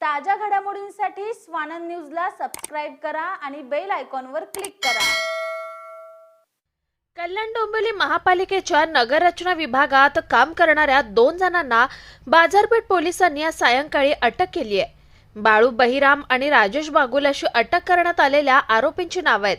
ताज्या घडामोडींसाठी स्वानंद न्यूजला सबस्क्राईब करा आणि बेल आयकॉनवर क्लिक करा. कल्याण डोंबिवली महापालिकेच्या नगररचना विभागात काम करणाऱ्या दोन जणांना बाजारपेठ पोलिसांनी आज सायंकाळी अटक केली आहे. बाळू बहिराम आणि राजेश बागुल अशी अटक करण्यात आलेल्या आरोपींची नावं आहेत.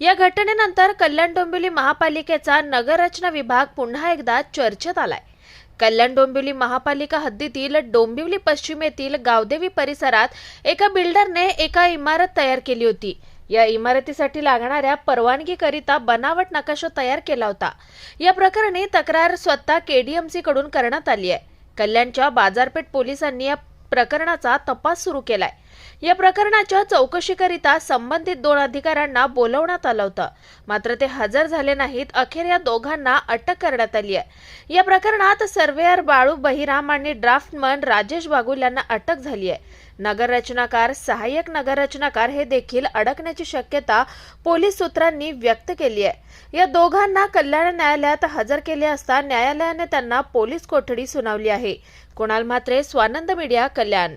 या घटनेनंतर कल्याण डोंबिवली महापालिकेचा नगररचना विभाग पुन्हा एकदा चर्चेत आलाय. कल्याण डोंबिवली महापालिका हद्दीतील डोंबिवली पश्चिमेतील गावदेवी परिसरात एका बिल्डरने एका इमारत तयार केली होती. या इमारतीसाठी लागणाऱ्या परवानगीकरिता बनावट नकाशा तयार केला होता. या प्रकरणी तक्रार स्वतः केडीएमसी कडून करण्यात आली आहे. कल्याणच्या बाजारपेठ पोलिसांनी या प्रकरणाचा तपास सुरू केलाय. या प्रकरणाच्या चौकशीकरिता संबंधित दोन अधिकाऱ्यांना बोलवण्यात आलं होतं. मात्र ते हजर झाले नाहीत. अखेर या दोघांना अटक करण्यात आली आहे. या प्रकरणात सर्वेअर बाळू बहिराम आणि ड्राफ्टमन राजेश बागुल यांना अटक झाली आहे. नगररचनाकार सहाय्यक नगररचनाकार हे देखील अडकण्याची शक्यता पोलीस सूत्रांनी व्यक्त केली आहे. या दोघांना कल्याण न्यायालयात हजर केले असता न्यायालयाने त्यांना पोलीस कोठडी सुनावली आहे. कुणाल म्हात्रे स्वानंद मीडिया कल्याण.